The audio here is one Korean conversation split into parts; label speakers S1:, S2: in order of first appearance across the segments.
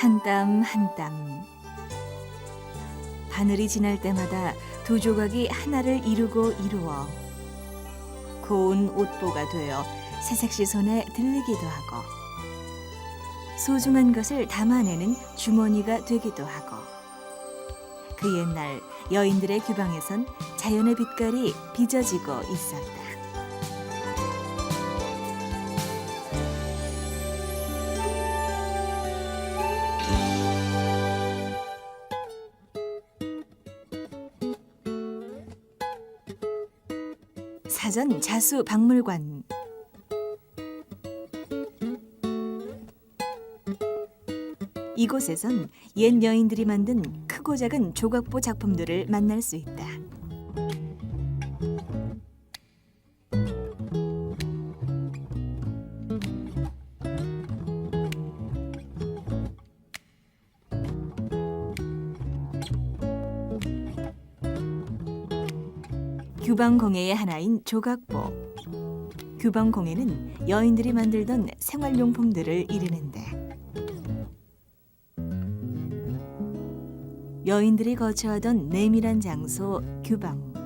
S1: 한 땀 한 땀. 바늘이 지날 때마다 두 조각이 하나를 이루고 이루어 고운 옷보가 되어 새색시 손에 들리기도 하고 소중한 것을 담아내는 주머니가 되기도 하고 그 옛날 여인들의 규방에선 자연의 빛깔이 빚어지고 있었다. 사전 자수 박물관 이곳에선 옛 여인들이 만든 크고 작은 조각보 작품들을 만날 수 있다. 규방공예의 하나인 조각보. 규방공예는 여인들이 만들던 생활용품들을 이르는데 여인들이 거처하던 내밀한 장소 규방.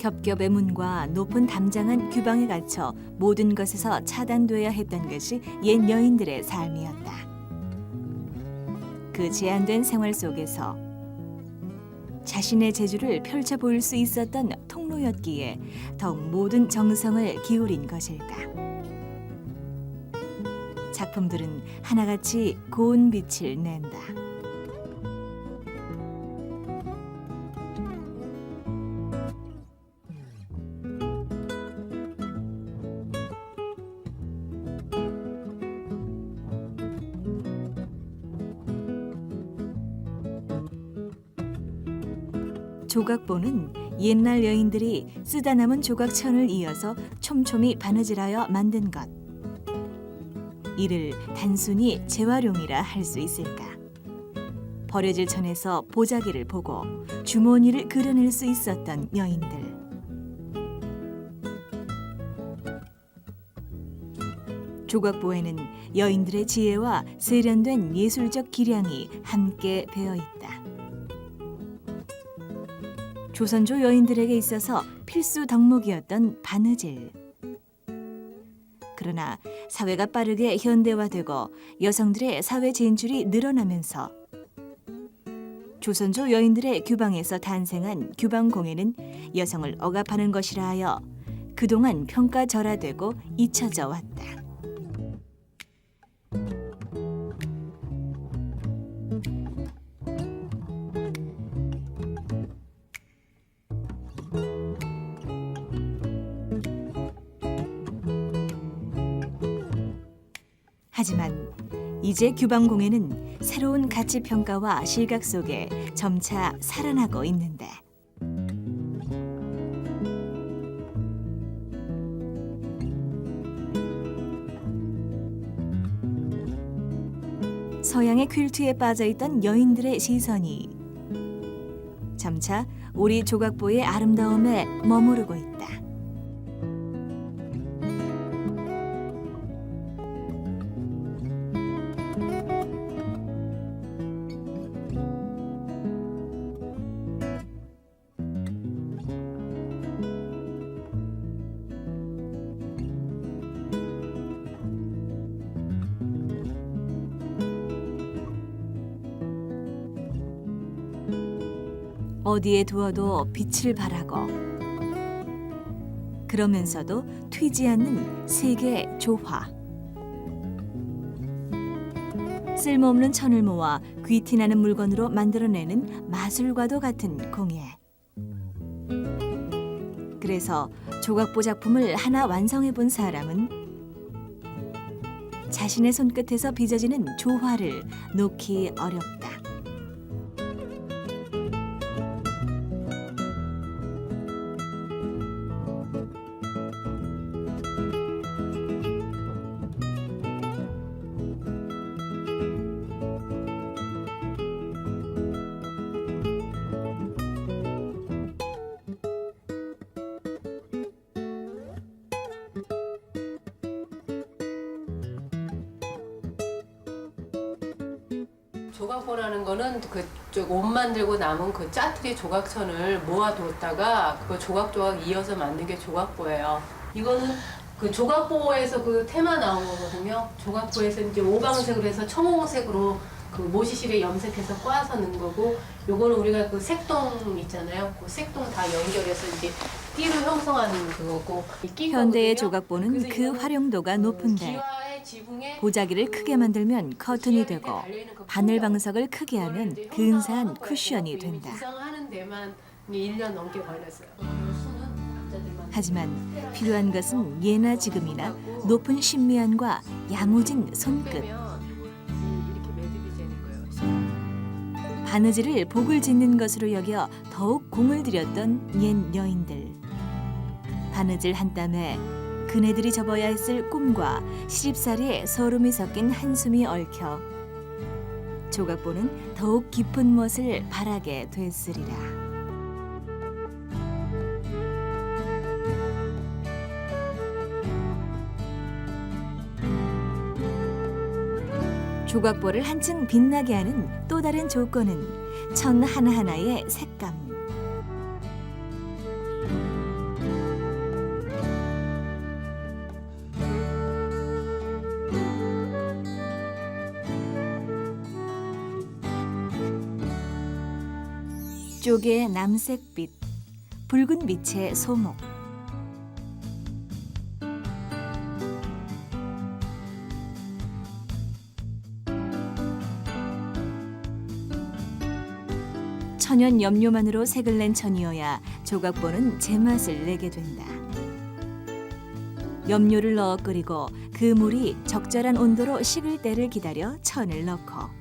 S1: 겹겹의 문과 높은 담장한 규방에 갇혀 모든 것에서 차단되어야 했던 것이 옛 여인들의 삶이었다. 그 제한된 생활 속에서 자신의 재주를 펼쳐 보일 수 있었던 통로였기에 더욱 모든 정성을 기울인 것일까. 작품들은 하나같이 고운 빛을 낸다. 조각보는 옛날 여인들이 쓰다 남은 조각천을 이어서 촘촘히 바느질하여 만든 것. 이를 단순히 재활용이라 할 수 있을까? 버려질 천에서 보자기를 보고 주머니를 그려낼 수 있었던 여인들. 조각보에는 여인들의 지혜와 세련된 예술적 기량이 함께 배어 있다. 조선조 여인들에게 있어서 필수 덕목이었던 바느질. 그러나 사회가 빠르게 현대화되고 여성들의 사회 진출이 늘어나면서 조선조 여인들의 규방에서 탄생한 규방공예는 여성을 억압하는 것이라 하여 그동안 평가절하되고 잊혀져 왔다. 하지만 이제 규방공예는 새로운 가치 평가와 실각 속에 점차 살아나고 있는데 서양의 퀼트에 빠져 있던 여인들의 시선이 점차 우리 조각보의 아름다움에 머무르고 있다. 어디에 두어도 빛을 발하고 그러면서도 튀지 않는 세계 조화. 쓸모없는 천을 모아 귀티나는 물건으로 만들어내는 마술과도 같은 공예. 그래서 조각보 작품을 하나 완성해 본 사람은 자신의 손끝에서 빚어지는 조화를 놓기 어렵다.
S2: 조각보라는 거는 그쪽 옷 만들고 남은 그 짜투리 조각천을 모아뒀다가 그거 조각조각 이어서 만든 게 조각보예요. 이거는 그 조각보에서 그 테마 나온 거거든요. 조각보에서 이제 오방색으로 해서 청홍색으로 그 모시실에 염색해서 꽈서 넣은 거고 요거는 우리가 그 색동 있잖아요. 그 색동 다 연결해서 이제 띠로 형성하는 그거고
S1: 현대의. 조각보는
S2: 그
S1: 활용도가
S2: 그
S1: 높은데 보자기를 크게 만들면 커튼이 되고 바늘 방석을 크게 하면 근사한 쿠션이 된다.
S2: 구성하는 데만 1년 넘게 걸렸어요. 수는 남자들만
S1: 하지만 필요한 것은 예나 지금이나 높은 신미안과 야무진 손끝. 바느질을 복을 짓는 것으로 여겨 더욱 공을 들였던 옛 여인들. 바느질 한 땀에 그네들이 접어야 했을 꿈과 시집살이에 소름이 섞인 한숨이 얽혀 조각보는 더욱 깊은 멋을 바라게 됐으리라. 조각보를 한층 빛나게 하는 또 다른 조건은 천 하나하나의 색감. 쪽의 남색빛, 붉은 빛의 소목. 천연 염료만으로 색을 낸 천이어야 조각보는 제맛을 내게 된다. 염료를 넣어 끓이고 그 물이 적절한 온도로 식을 때를 기다려 천을 넣고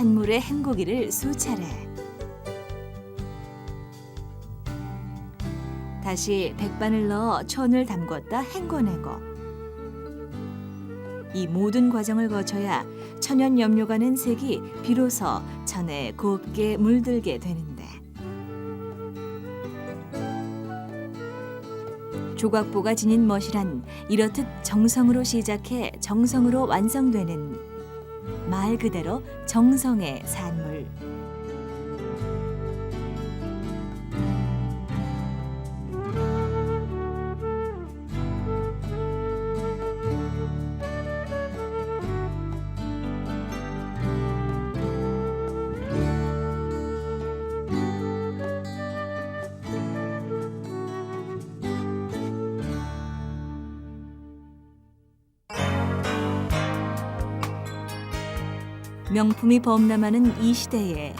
S1: 찬물에 헹구기를 수차례. 다시 백반을 넣어 천을 담궜다 헹궈내고. 이 모든 과정을 거쳐야 천연 염료가 낸 색이 비로소 천에 곱게 물들게 되는데. 조각보가 지닌 멋이란 이렇듯 정성으로 시작해 정성으로 완성되는 말 그대로 정성의 산물 명품이 범람하는 이 시대에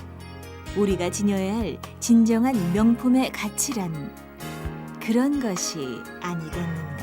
S1: 우리가 지녀야 할 진정한 명품의 가치란 그런 것이 아니겠는가.